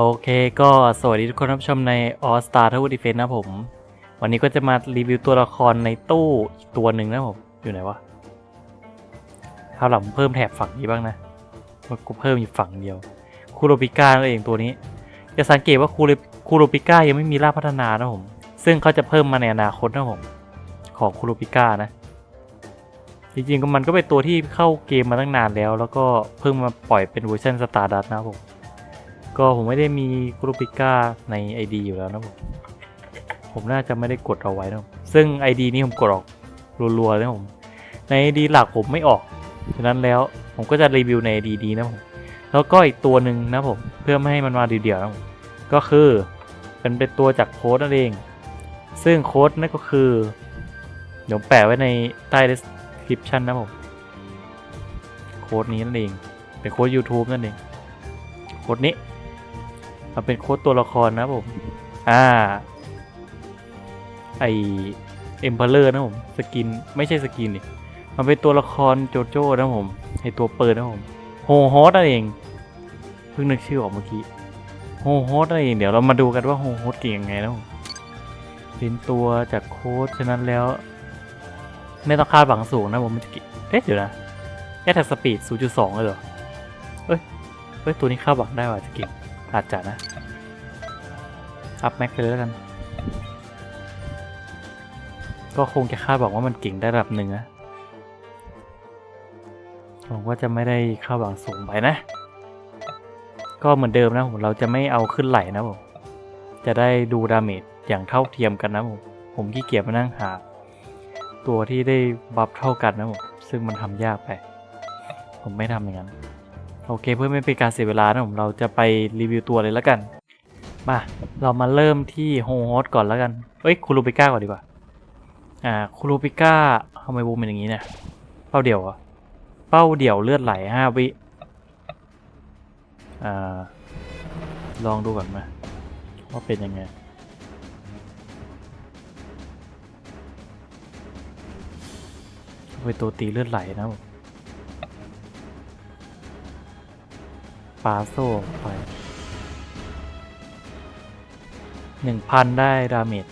โอเคก็สวัสดีทุกคนรับชมใน All Star Tower Defense นะผม วันนี้ก็จะมารีวิวตัวละครในตู้อีกตัวหนึ่งนะผม อยู่ไหนวะคราวหลังเพิ่มแถบฝั่งนี้บ้างนะมันกูเพิ่มอยู่ฝั่งเดียว คูโรปิก้านั่นเองตัวนี้ จะสังเกตว่าคูโรคูโรปิก้ายังไม่มีร่าพัฒนานะผม ซึ่งเขาจะเพิ่มมาในอนาคตนะผม ของคูโรปิก้านะ จริงๆก็มันก็เป็นตัวที่เข้าเกมมาตั้งนานแล้ว แล้วก็เพิ่งมาปล่อยเป็นเวอร์ชันสตาร์ดัตนะผม ก็ผมไม่ได้มีกรูปิก้าใน ID อยู่แล้วนะผม ผมน่าจะไม่ได้กดเอาไว้นะผมซึ่ง ID นี้ผมกดออกรัวๆนะผม ใน ID หลักผมไม่ออก ฉะนั้นแล้วผมก็จะรีวิวใน ID ดีนะผม แล้วก็อีกตัวหนึ่งนะผม เพื่อไม่ให้มันมาเดียวๆนะผม ก็คือเป็นเป็นตัวจากโค้ดนั่นเอง ซึ่งโค้ดนั่นก็คือ เดี๋ยวแปะไว้ในใต้ description นะผม โค้ดนี้นั่นเอง เป็นโค้ด YouTube นั่นเอง โค้ดนี้ มันเป็นโค้ดตัวละครนะผม อ่า ไอเอ็มเพลเลอร์นะผม สกิน ไม่ใช่สกินดิมันเป็นตัวละครโจโจ้นะผม ไอตัวเปิดนะผม โฮฮอสนั่นเอง เพิ่งนึกชื่อออกเมื่อกี้ โฮฮอสนั่นเอง เดี๋ยวเรามาดูกันว่าโฮฮอสเก่งยังไงนะผมเป็นตัวจากโค้ดฉะนั้นแล้ว ไม่ต้องคาดหวังสูงนะผมมันจะกี่เอ๊ะเดี๋ยวนะแค่แทกสปีด 0.2 เลยเหรอเอ้ย เฮ้ย ตัวนี้คาดหวังได้ว่าจะเก่ง อาจจะนะ อัพแม็กไปเลยแล้วกัน ก็คงจะคาดหวังว่ามันเก่งได้ระดับหนึ่งนะผมว่าจะไม่ได้คาดหวังสูงไปนะ ก็เหมือนเดิมนะผมเราจะไม่เอาขึ้นไหลนะผมจะได้ดูดาเมจอย่างเท่าเทียมกันนะผมผมขี้เกียจมานั่งหา ตัวที่ได้บัฟเท่ากันนะผมซึ่งมันทำยากไป ผมไม่ทำอย่างนั้น โอเคเพื่อไม่เป็นการเสียเวลานะผมเราจะไปรีวิวตัวเลยแล้วกัน มาเรามาเริ่มที่โฮโฮสก่อนแล้วกันเอ้ยคูรูปิก้าก่อนดีกว่า อ่าคูรูปิก้าทำไมบูมเป็นอย่างนี้เนี่ย เป้าเดี่ยวอะเป้าเดี่ยวเลือดไหลห้าวิ อ่า ลองดูก่อนมาว่าเป็นยังไงเป็นตัวตีเลือดไหลนะผมาโซ่ไปหนึ่งพันได้ดาเมจ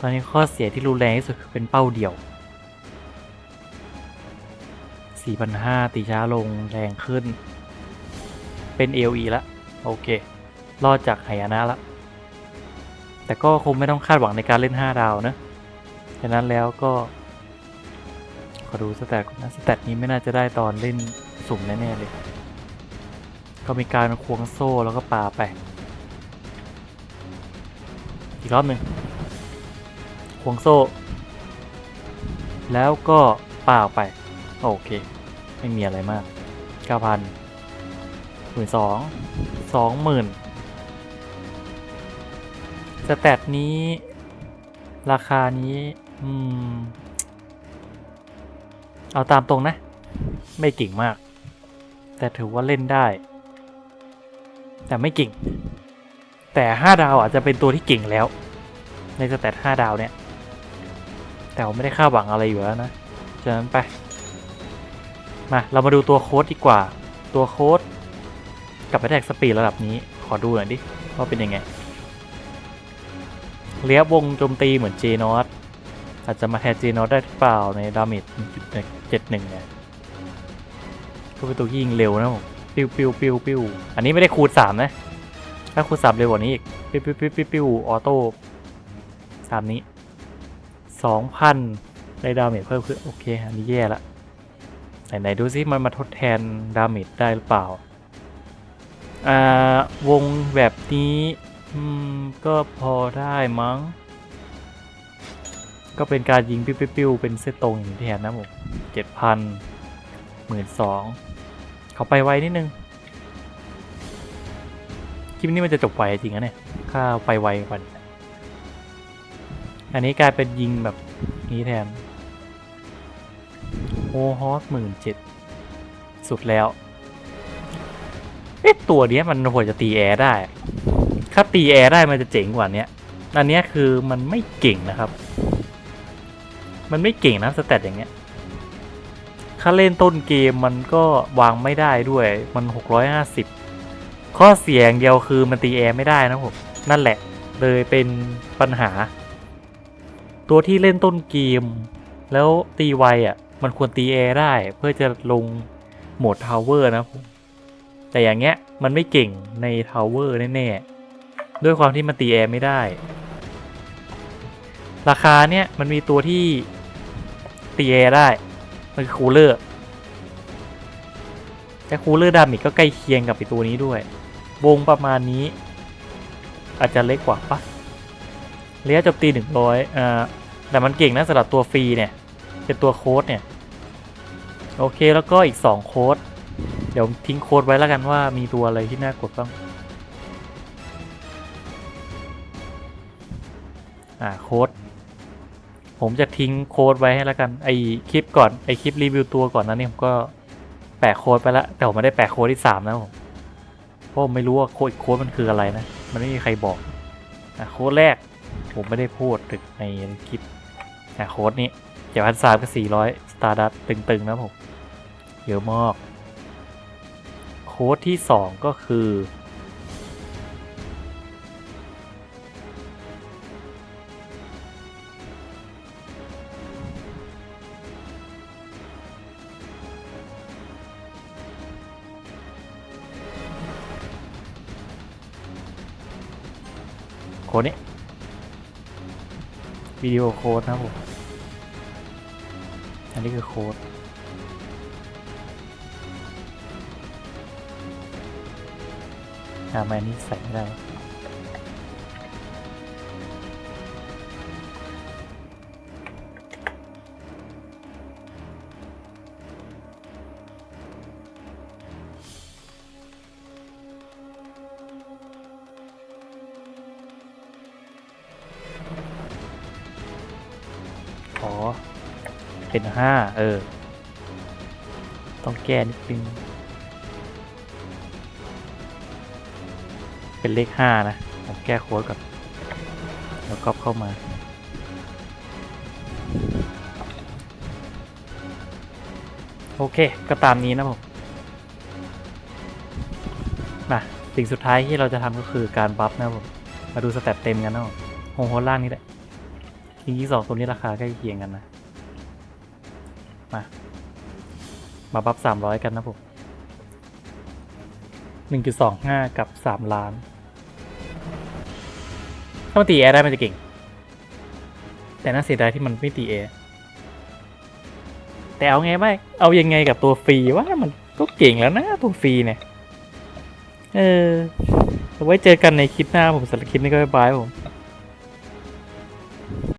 ตอนนี้ข้อเสียที่รุนแรงที่สุดคือเป็นเป้าเดี่ยว4,500ตีช้าลงแรงขึ้น เป็น AOE ละ โอเค รอดจากไหยนะละ แต่ก็คงไม่ต้องคาดหวังในการเล่น 5 ดาวนะฉะนั้นแล้วก็ ขอดูสแตทก่อนนะสแตทนี้ไม่น่าจะได้ตอนเล่นสุ่มแน่ ๆ เลย ก็มีการควงโซ่แล้วก็ปาไป อีกรอบหนึ่งควงโซ่ แล้วก็ปาออไป โอเค ไม่มีอะไรมาก 9,000หมื่นสองสองหมื่นสแตทนี้ ราคานี้ อืม เอาตามตรงนะ ไม่เก่งมาก แต่ถือว่าเล่นได้ แต่ไม่เก่ง แต่ห้าดาวอาจจะเป็นตัวที่เก่งแล้ว ในสแตทห้าดาวเนี่ย แต่ผมไม่ได้คาดหวังอะไรอยู่แล้วนะฉะนั้นไป มา เรามาดูตัวโค้ดดีกว่า ตัวโค้ดกับแอ t แทกสปีดระดับนี้ ขอดูหน่อยดิ ว่าเป็นยังไง เลียบวงโจมตีเหมือนเจนอสอาจจะมาแทนเจนอสได้หรือเปล่าในดาเมจเจ็ดหนึ่งเนี่ยก็เป็นตัวที่ยิงเร็วนะผม ปิวปิวปิวปิวอันนี้ไม่ได้คูณสามนะ ถ้าคูณสามเร็วกว่านี้อีก ปิวปิวปิวปิวปิวออโต้ตามนี้สองพันได้ดาเมจเพิ่มขึ้น โอเค อันนี้แย่ละ ไหน ๆ ดูซิ มันมาทดแทนดาเมจได้หรือเปล่า อ่า วงแบบนี้ อืม ก็พอได้มั้ง ก็เป็นการยิง ปิ้วๆๆเป็นเส้นตรงอย่างนี้แทนนะผมเจ็ดพันหมื่นสอง เขาไปไวนิดนึง คลิปนี้มันจะจบไวจริงนะเนี่ยถ้าไปไวกว่านี้อันนี้กลายเป็นยิงแบบนี้แทนโอฮอสหมื่นเจ็ดสุดแล้ว เอ๊ะตัวเนี้ยมันควรจะตีแอร์ได้ ถ้าตีแอร์ได้มันจะเจ๋งกว่านี้อันนี้คือมันไม่เก่งนะครับ มันไม่เก่งนะสแตทอย่างเงี้ย ถ้าเล่นต้นเกมมันก็วางไม่ได้ด้วยมัน 650 ข้อเสียงเดียวคือมันตีแอร์ไม่ได้นะผมนั่นแหละเลยเป็นปัญหา ตัวที่เล่นต้นเกม แล้วตีไวอะ มันควรตีแอร์ได้เพื่อจะลงโหมดทาวเวอร์นะผมแต่อย่างเงี้ยมันไม่เก่งในทาวเวอร์แน่ๆด้วยความที่มันตีแอร์ไม่ได้ ราคาเนี่ยมันมีตัวที่ตีแอร์ได้ มันคือคูลเลอร์แต่คูลเลอร์ดามิกก็ใกล้เคียงกับไอตัวนี้ด้วย วงประมาณนี้ อาจจะเล็กกว่าปะระยะจบตีหนึ่งร้อยอ่าแต่มันเก่งนะสำหรับตัวฟรีเนี่ย เป็นตัวโค้ดเนี่ย โอเคแล้วก็อีก 2 โค้ด เดี๋ยวทิ้งโค้ดไว้แล้วกันว่ามีตัวอะไรที่น่ากดบ้าง อ่าโค้ด ผมจะทิ้งโค้ดไว้ให้แล้วกันไอคลิปก่อนไอคลิปรีวิวตัวก่อนนั้นนี่ผมก็แปะโค้ดไปล้วแต่ผมไม่ได้แปะโค้ดที่3นะผมเพราะผมไม่รู้ว่าโค้ดอีกโค้ดมันคืออะไรนะ มันไม่มีใครบอกอะโค้ดแรกผมไม่ได้พูดถึงในคลิปอะโค้ดนี้เจ็ดพันสามกับสี่ร้อยสตาร์ดัตตึงๆนะผมเยอะมากโค้ดที่สองก็คือ ค้ดนี้วิดีโอโค้ดนะผมอันนี้คือโค้ดอ่ามาอันนี้ใส่ไม่ได้ อ๋อ เป็นห้าเออ ต้องแก้นิดนึง เป็นเลขห้านะ ผมแก้โค้ดก่อน แล้วก็เข้ามาโอเค ก็ตามนี้นะผมมาสิ่งสุดท้ายที่เราจะทำก็คือการบัฟนะผม มาดูสแตทเต็มกันนะผมโฮโฮล่างนี้แหละ จริงๆสองตัวนี้ราคาใกล้เคียงกันนะ มา มาบัฟสามร้อยกันนะผมหนึ่งจุดสองห้ากับสามล้าน ถ้ามันตีแอร์ได้มันจะเก่ง แต่น่าเสียดายที่มันไม่ตีแอร์แต่เอาไงไม่เอายังไงกับตัวฟรีว่ามันก็เก่งแล้วนะตัวฟรีเนี่ย เออ ไว้เจอกันในคลิปหน้าผมสำหรับคลิปนี้ก็บายบายผม